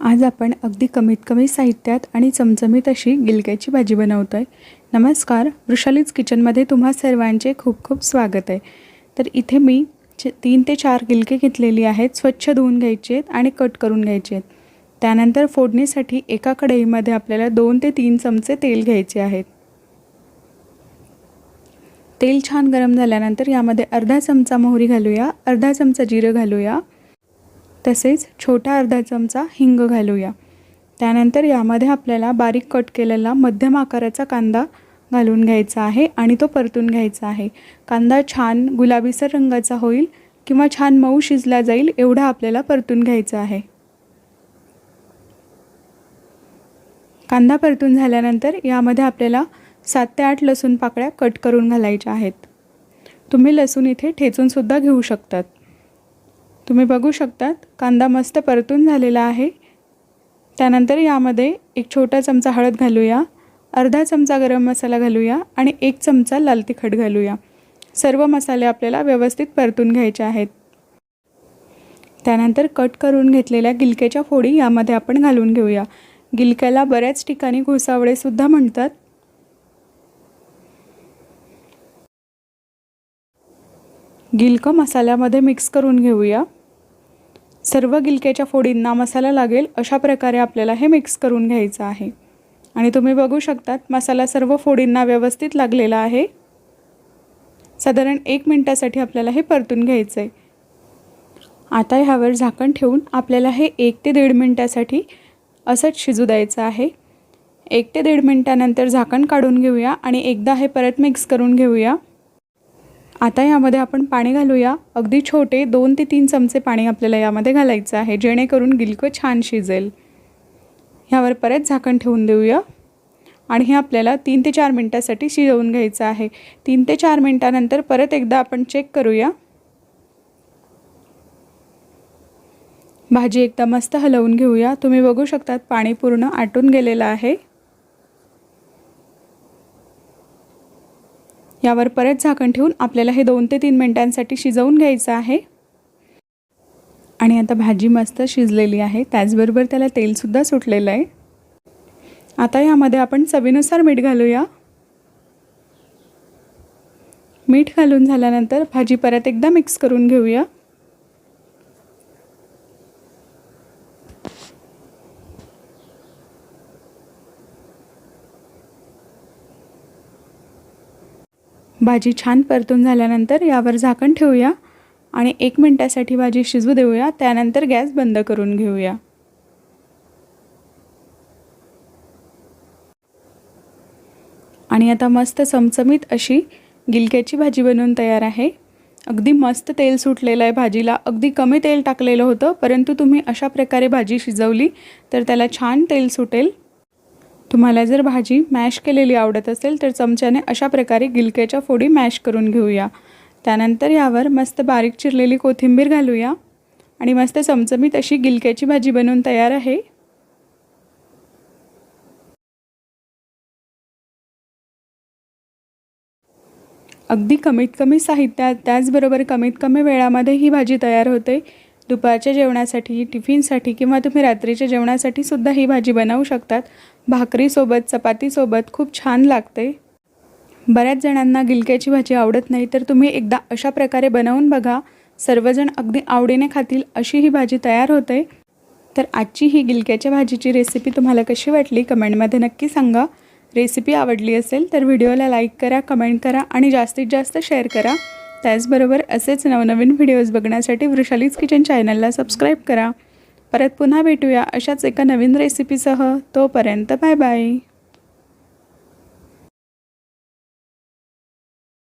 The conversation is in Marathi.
आज आपण अगदी कमीत कमी साहित्यात आणि चमचमीत अशी गिलक्याची भाजी बनवतो आहे नमस्कार वृषालीज किचनमध्ये तुम्हा सर्वांचे खूप खूप स्वागत आहे. तर इथे मी तीन ते चार गिलके घेतलेली आहेत स्वच्छ धुवून घ्यायचे आहेत आणि कट करून घ्यायचे आहेत त्यानंतर फोडणीसाठी एका कढईमध्ये आपल्याला दोन ते तीन चमचे तेल घ्यायचे आहेत. तेल छान गरम झाल्यानंतर यामध्ये अर्धा चमचा मोहरी घालूया अर्धा चमचा जिरं घालूया तसेच छोटा अर्धा चमचा हिंग घालूया. त्यानंतर यामध्ये आपल्याला बारीक कट केलेला मध्यम आकाराचा कांदा घालून घ्यायचा आहे आणि तो परतून घ्यायचा आहे. कांदा छान गुलाबीसर रंगाचा होईल किंवा छान मऊ शिजला जाईल एवढा आपल्याला परतून घ्यायचा आहे. कांदा परतून झाल्यानंतर यामध्ये आपल्याला सात ते आठ लसूण पाकळ्या कट करून घालायच्या आहेत. तुम्ही लसूण इथे ठेचूनसुद्धा घेऊ शकतात. तुम्ही बघू शकतात कांदा मस्त परतून झालेला आहे. त्यानंतर यामध्ये एक छोटा चमचा हळद घालूया अर्धा चमचा गरम मसाला घालूया आणि एक चमचा लाल तिखट घालूया. सर्व मसाले आपल्याला व्यवस्थित परतून घ्यायचे आहेत. त्यानंतर कट करून घेतलेल्या गिलक्याच्या फोडी यामध्ये आपण घालून घेऊया. गिलक्याला बऱ्याच ठिकाणी घोसावळेसुद्धा म्हणतात. गिलकं मसाल्यामध्ये मिक्स करून घेऊया. सर्व गिलक्याच्या फोडींना मसाला लागेल अशा प्रकारे आपल्याला हे मिक्स करून घ्यायचं आहे. आणि तुम्ही बघू शकतात मसाला सर्व फोडींना व्यवस्थित लागलेला आहे. साधारण एक मिनटासाठी आपल्याला हे परतून घ्यायचं आहे आता ह्यावर झाकण ठेवून आपल्याला हे एक ते दीड मिनटासाठी असंच शिजू द्यायचं आहे. एक ते दीड मिनटानंतर झाकण काढून घेऊया आणि एकदा हे परत मिक्स करून घेऊया. आता यामध्ये आपण पाणी घालूया. अगदी छोटे दोन ते तीन चमचे पाणी आपल्याला यामध्ये घालायचं आहे जेणेकरून गिलकं छान शिजेल. ह्यावर परत झाकण ठेवून देऊया. आणि हे आपल्याला तीन ते चार मिनटासाठी शिजवून घ्यायचं आहे. तीन ते चार मिनटानंतर परत एकदा आपण चेक करूया. भाजी एकदा मस्त हलवून घेऊया. तुम्ही बघू शकतात पाणी पूर्ण आटून गेलेलं आहे. यावर परत झाकण ठेवून आपल्याला हे दोन ते तीन मिनटांसाठी शिजवून घ्यायचं आहे. आणि आता भाजी मस्त शिजलेली आहे. त्याचबरोबर त्याला तेलसुद्धा सुटलेलं आहे. आता यामध्ये आपण चवीनुसार मीठ घालूया. मीठ घालून झाल्यानंतर भाजी परत एकदा मिक्स करून घेऊया. भाजी छान परतून झाल्यानंतर यावर झाकण ठेवूया आणि एक मिनटासाठी भाजी शिजू देऊया. त्यानंतर गॅस बंद करून घेऊया. आणि आता मस्त चमचमीत अशी गिलक्याची भाजी बनवून तयार आहे. अगदी मस्त तेल सुटलेलं आहे भाजीला. अगदी कमी तेल टाकलेलं होतं परंतु तुम्ही अशा प्रकारे भाजी शिजवली तर त्याला छान तेल सुटेल. तुम्हाला जर भाजी मॅश केलेली आवडत असेल तर चमच्याने अशा प्रकारे गिलक्याच्या फोडी मॅश करून घेऊया. त्यानंतर यावर मस्त बारीक चिरलेली कोथिंबीर घालूया. आणि मस्त चमचमीत अशी गिलक्याची भाजी बनवून तयार आहे. अगदी कमीत कमी साहित्यात त्याचबरोबर कमीत कमी वेळामध्ये ही भाजी तयार होते. दुपारच्या जेवणासाठी टिफिनसाठी किंवा तुम्ही रात्रीच्या जेवणासाठी सुद्धा ही भाजी बनवू शकतात. भाकरीसोबत चपातीसोबत खूप छान लागते. बऱ्याच जणांना गिलक्याची भाजी आवडत नाही तर तुम्ही एकदा अशा प्रकारे बनवून बघा. सर्वजण अगदी आवडीने खातील अशी ही भाजी तयार होते. तर आजची ही गिलक्याच्या भाजीची रेसिपी तुम्हाला कशी वाटली कमेंटमध्ये नक्की सांगा. रेसिपी आवडली असेल तर व्हिडिओला लाईक करा कमेंट करा आणि जास्तीत जास्त शेअर करा. त्याचबरोबर असेच नवनवीन व्हिडिओज बघण्यासाठी वृषालीज किचन चॅनलला सबस्क्राईब करा. परत पुन्हा भेटूया अशाच एका नवीन रेसिपीसह तोपर्यंत बाय बाय